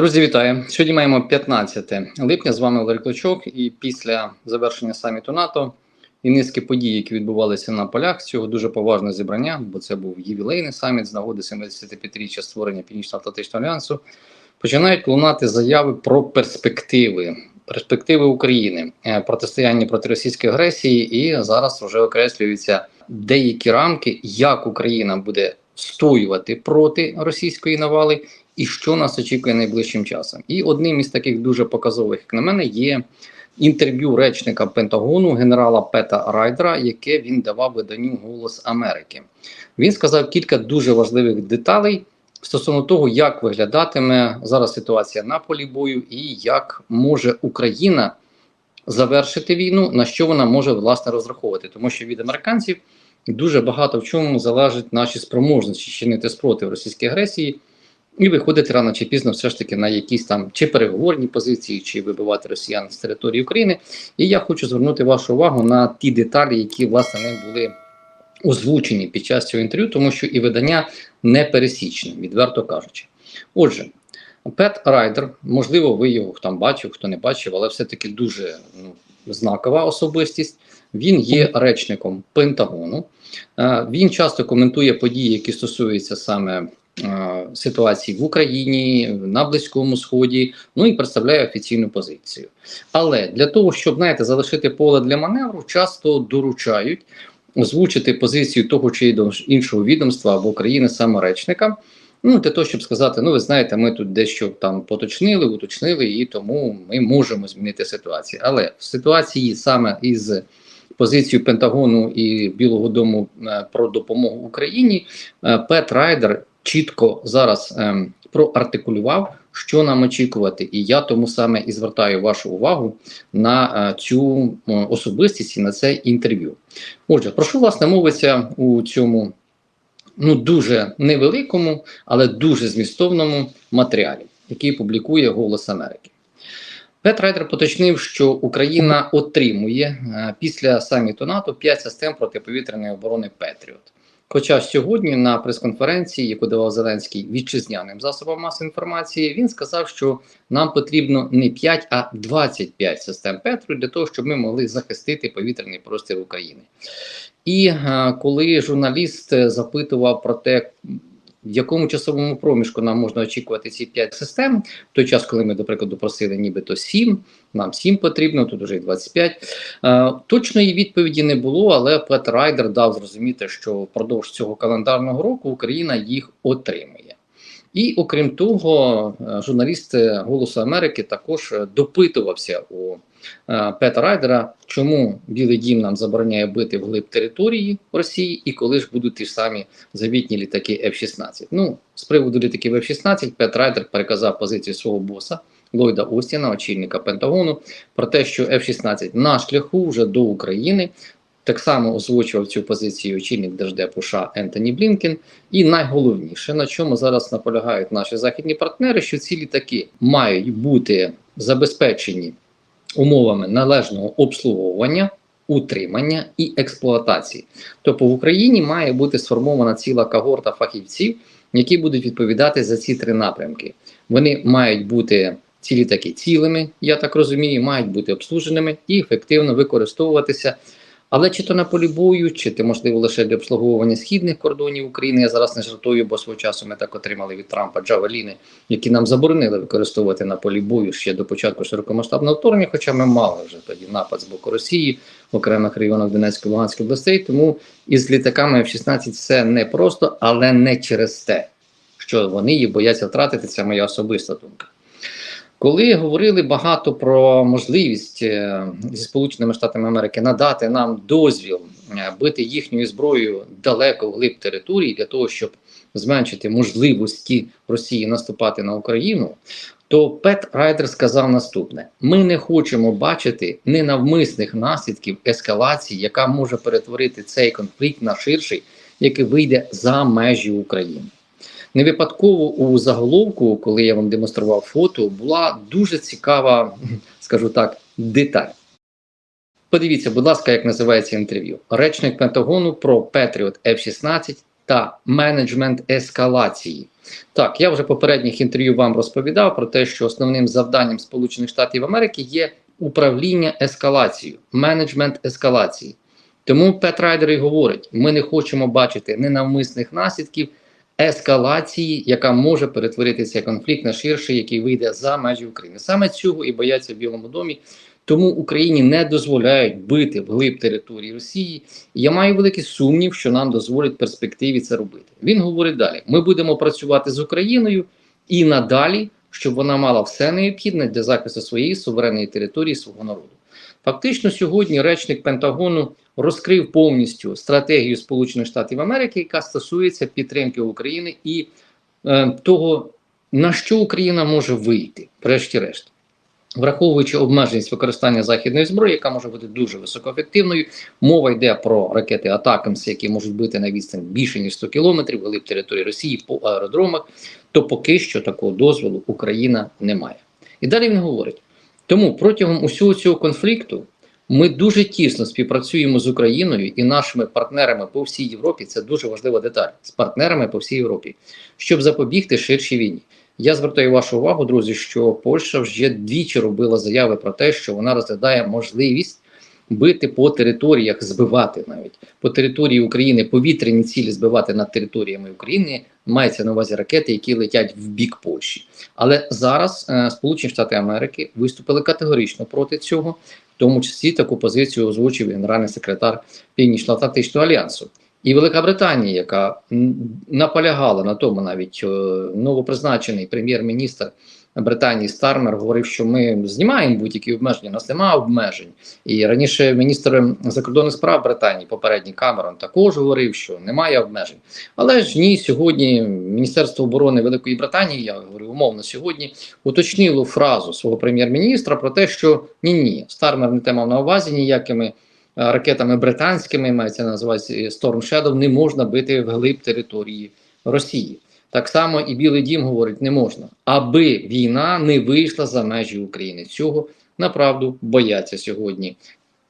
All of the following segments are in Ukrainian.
Друзі, вітаю! Сьогодні маємо 15 липня. З вами Валерій Клочок. І після завершення саміту НАТО і низки подій, які відбувалися на полях, цього дуже поважне зібрання, бо це був ювілейний саміт з нагоди 75-річчя створення Північно-Атлантичного альянсу. Починають лунати заяви про перспективи, перспективи України, е, протистояння проти російської агресії, і зараз вже окреслюються деякі рамки, як Україна буде стоювати проти російської навали і що нас очікує найближчим часом. І одним із таких дуже показових, як на мене, є інтерв'ю речника Пентагону генерала Пета Райдера, яке він давав виданню Голос Америки. Він сказав кілька дуже важливих деталей стосовно того, як виглядатиме зараз ситуація на полі бою, і як може Україна завершити війну, на що вона може власне розраховувати, тому що від американців. Дуже багато в чому залежить наші спроможності чинити спротив російській агресії, і виходити рано чи пізно, все ж таки на якісь там чи переговорні позиції, чи вибивати росіян з території України. І я хочу звернути вашу увагу на ті деталі, які власне не були озвучені під час цього інтерв'ю, тому що і видання не пересічне, відверто кажучи. Отже. Пет Райдер, можливо, ви його там бачив, хто не бачив, але все-таки дуже ну, знакова особистість. Він є речником Пентагону. Е, він часто коментує події, які стосуються саме ситуації в Україні, на Близькому Сході, ну і представляє офіційну позицію. Але для того, щоб знаєте, залишити поле для маневру, часто доручають озвучити позицію того чи іншого відомства або країни саме речника. Ну, для того, щоб сказати, ну ви знаєте, ми тут дещо там поточнили, уточнили, і тому ми можемо змінити ситуацію. Але в ситуації саме із позицію Пентагону і Білого Дому е, про допомогу Україні, е, Пет Райдер чітко зараз е, проартикулював, що нам очікувати, і я тому саме і звертаю вашу увагу на цю особистість і на це інтерв'ю. Отже, про що власне мовиться у цьому ну дуже невеликому, але дуже змістовному матеріалі, який публікує Голос Америки. Пет Райдер поточнив, що Україна отримує е, після саміту НАТО 5 систем протиповітряної оборони Петріот. Хоча сьогодні на прес-конференції, яку давав Зеленський вітчизняним засобам масової інформації, він сказав, що нам потрібно не 5, а 25 систем Петру для того, щоб ми могли захистити повітряний простір України. І е, коли журналіст запитував про те, в якому часовому проміжку нам можна очікувати ці 5 систем, в той час, коли ми, до прикладу, просили нібито 7, нам 7 потрібно, тут вже і 25. Е, точної відповіді не було, але Пет Райдер дав зрозуміти, що впродовж цього календарного року Україна їх отримує. І окрім того, е, журналіст Голосу Америки також допитувався у Е, Пета Райдера, чому Білий Дім нам забороняє бити вглиб території Росії, і коли ж будуть ті ж самі завітні літаки F-16. Ну, з приводу літаків F-16, Пет Райдер переказав позицію свого боса Ллойда Остіна, очільника Пентагону, про те, що F-16 на шляху вже до України. Так само озвучував цю позицію очільник Держдепу США Ентоні Блінкен. І найголовніше, на чому зараз наполягають наші західні партнери, що ці літаки мають бути забезпечені умовами належного обслуговування, утримання і експлуатації. Тобто в Україні має бути сформована ціла когорта фахівців, які будуть відповідати за ці три напрямки. Вони мають бути цілі такі цілими, я так розумію, мають бути обслуженими і ефективно використовуватися але чи то на полі бою, чи то можливо лише для обслуговування східних кордонів України. Я зараз не жартую, бо свого часу ми так отримали від Трампа Джавеліни, які нам заборонили використовувати на полі бою ще до початку широкомасштабного вторгнення. Хоча ми мали вже тоді напад з боку Росії в окремих районах Донецької Луганської областей. Тому із літаками F-16 все не просто, але не через те, що вони її бояться втратити. Це моя особиста думка. Коли говорили багато про можливість е, зі Сполученими Штатами Америки надати нам дозвіл е, бити їхньою зброєю далеко вглиб території для того, щоб зменшити можливості Росії наступати на Україну, то Пет Райдер сказав наступне: ми не хочемо бачити ненавмисних наслідків ескалації, яка може перетворити цей конфлікт на ширший, який вийде за межі України. Не випадково у заголовку, коли я вам демонстрував фото, була дуже цікава, скажу так, деталь. Подивіться, будь ласка, як називається інтерв'ю. Речник Пентагону про Patriot F-16 та менеджмент ескалації. Так, я вже попередніх інтерв'ю вам розповідав про те, що основним завданням Сполучених Штатів Америки є управління ескалацією, менеджмент ескалації. Тому Пет Райдер і говорить: ми не хочемо бачити ненавмисних наслідків ескалації, яка може перетворитися конфлікт на ширший, який вийде за межі України. Саме цього і бояться в Білому домі. Тому Україні не дозволяють бити вглиб території Росії. Я маю великий сумнів, що нам дозволять перспективі це робити. Він говорить далі: ми будемо працювати з Україною і надалі, щоб вона мала все необхідне для захисту своєї суверенної території, свого народу. Фактично, сьогодні речник Пентагону розкрив повністю стратегію Сполучених Штатів Америки, яка стосується підтримки України і е, того, на що Україна може вийти, врешті-решт. Враховуючи обмеженість використання західної зброї, яка може бути дуже високоефективною, мова йде про ракети Атакамс, які можуть бути на відстань більше ніж 100 кілометрів, глиб території Росії по аеродромах, то поки що такого дозволу Україна не має. І далі він говорить: тому протягом усього цього конфлікту ми дуже тісно співпрацюємо з Україною і нашими партнерами по всій Європі. Це дуже важлива деталь з партнерами по всій Європі, щоб запобігти ширшій війні. Я звертаю вашу увагу, друзі, що Польща вже двічі робила заяви про те, що вона розглядає можливість бити по територіях, збивати навіть по території України повітряні цілі збивати над територіями України. Мається на увазі ракети, які летять в бік Польщі. Але зараз е, Сполучені Штати Америки виступили категорично проти цього, в тому числі таку позицію озвучив генеральний секретар Північно-Атлантичного альянсу. І Велика Британія, яка наполягала на тому, навіть е, новопризначений прем'єр-міністр Британії Стармер говорив, що ми знімаємо будь-які обмеження. У нас немає обмежень. І раніше міністр закордонних справ Британії, попередній Камерон, також говорив, що немає обмежень. Але ж ні, сьогодні Міністерство оборони Великої Британії, я говорю умовно сьогодні, уточнило фразу свого прем'єр-міністра про те, що ні, ні, Стармер не те мав на увазі ніякими. Ракетами британськими мається називається Storm Shadow, не можна бити вглиб території Росії. Так само і Білий Дім говорить, не можна, аби війна не вийшла за межі України. Цього направду бояться сьогодні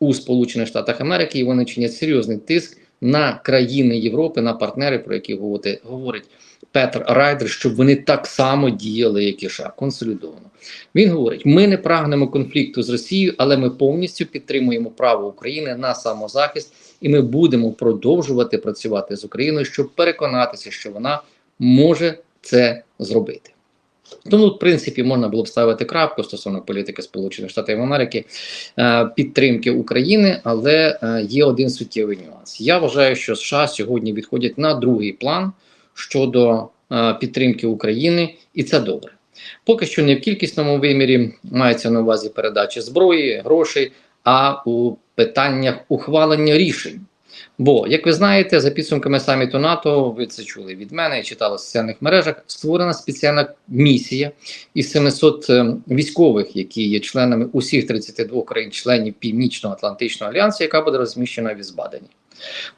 у Сполучених Штатах Америки, і вони чинять серйозний тиск на країни Європи, на партнери, про які говорить, говорить Петр Райдер, щоб вони так само діяли, як і США, консолідовано. Він говорить: ми не прагнемо конфлікту з Росією, але ми повністю підтримуємо право України на самозахист, і ми будемо продовжувати працювати з Україною, щоб переконатися, що вона може це зробити. Тому, в принципі, можна було б ставити крапку стосовно політики Сполучених Штатів Америки е, підтримки України, але е, є один суттєвий нюанс. Я вважаю, що США сьогодні відходять на другий план щодо е, підтримки України, і це добре. Поки що не в кількісному вимірі мається на увазі передачі зброї, грошей, а у питаннях ухвалення рішень. Бо, як ви знаєте, за підсумками саміту НАТО, ви це чули від мене і читали в соціальних мережах, створена спеціальна місія із 700 е, військових, які є членами усіх 32 країн-членів Північно-Атлантичного альянсу, яка буде розміщена в Ізбадені.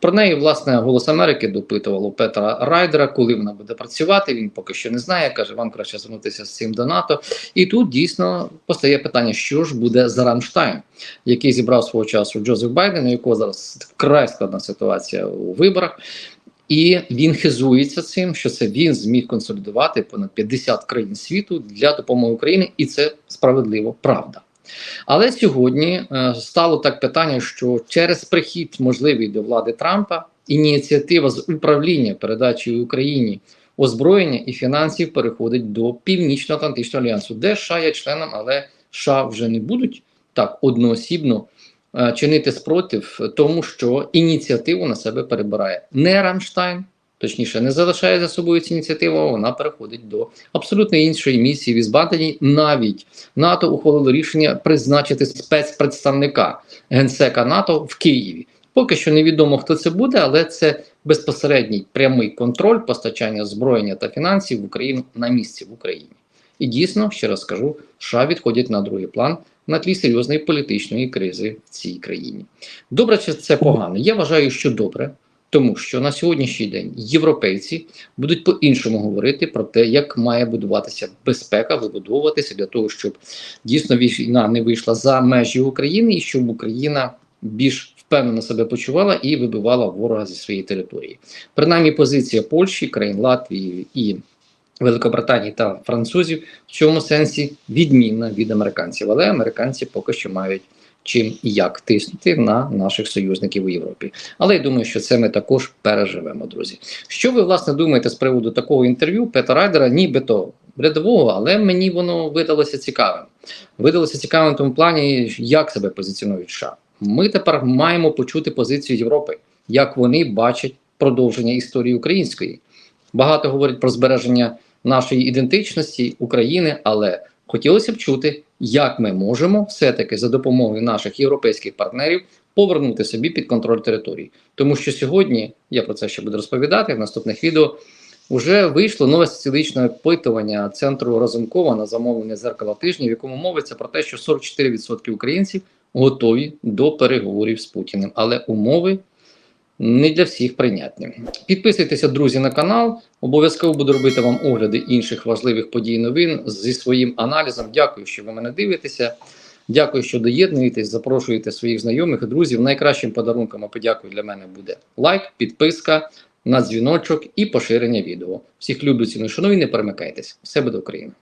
Про неї, власне, голос Америки допитувало Петра Райдера, коли вона буде працювати. Він поки що не знає. каже, вам краще звернутися з цим до НАТО. І тут дійсно постає питання, що ж буде за Рамштайн, який зібрав свого часу Джозеф Байден, у якого зараз вкрай складна ситуація у виборах. І він хизується цим, що це він зміг консолідувати понад 50 країн світу для допомоги Україні, і це справедливо правда. Але сьогодні е, стало так питання, що через прихід можливий до влади Трампа ініціатива з управління передачі Україні озброєння і фінансів переходить до Північно-Атлантичного альянсу, де США є членом, але США вже не будуть так одноосібно е, чинити спротив, тому що ініціативу на себе перебирає не Рамштайн точніше, не залишає за собою цю ініціативу, вона переходить до абсолютно іншої місії в Ізбатані. Навіть НАТО ухвалило рішення призначити спецпредставника генсека НАТО в Києві. Поки що невідомо хто це буде, але це безпосередній прямий контроль постачання зброєння та фінансів в Україну на місці в Україні. І дійсно, ще раз скажу, США відходять на другий план на тлі серйозної політичної кризи в цій країні. Добре, чи це погано? Я вважаю, що добре. Тому що на сьогоднішній день європейці будуть по-іншому говорити про те, як має будуватися безпека, вибудовуватися для того, щоб дійсно війна не вийшла за межі України, і щоб Україна більш впевнено себе почувала і вибивала ворога зі своєї території. Принаймні, позиція Польщі, країн Латвії і Великобританії та французів в цьому сенсі відмінна від американців, але американці поки що мають чим і як тиснути на наших союзників у Європі. Але я думаю, що це ми також переживемо, друзі. Що ви власне думаєте з приводу такого інтерв'ю Петра Райдера, нібито рядового, але мені воно видалося цікавим. Видалося цікавим в тому плані, як себе позиціонують США. Ми тепер маємо почути позицію Європи, як вони бачать продовження історії української. Багато говорять про збереження нашої ідентичності України, але хотілося б чути, як ми можемо все-таки за допомогою наших європейських партнерів повернути собі під контроль території. Тому що сьогодні я про це ще буду розповідати в наступних відео. Уже вийшло нове соціологічне опитування центру Разумкова на замовлення зеркала тижня, в якому мовиться про те, що 44% українців готові до переговорів з Путіним, але умови не для всіх прийнятні. Підписуйтеся, друзі, на канал. Обов'язково буду робити вам огляди інших важливих подій новин зі своїм аналізом. Дякую, що ви мене дивитеся. Дякую, що доєднуєтесь, запрошуєте своїх знайомих і друзів. Найкращим подарунком, а подякую для мене буде лайк, підписка на дзвіночок і поширення відео. Всіх люблю ціну, шановні, не перемикайтесь. Все буде Україна!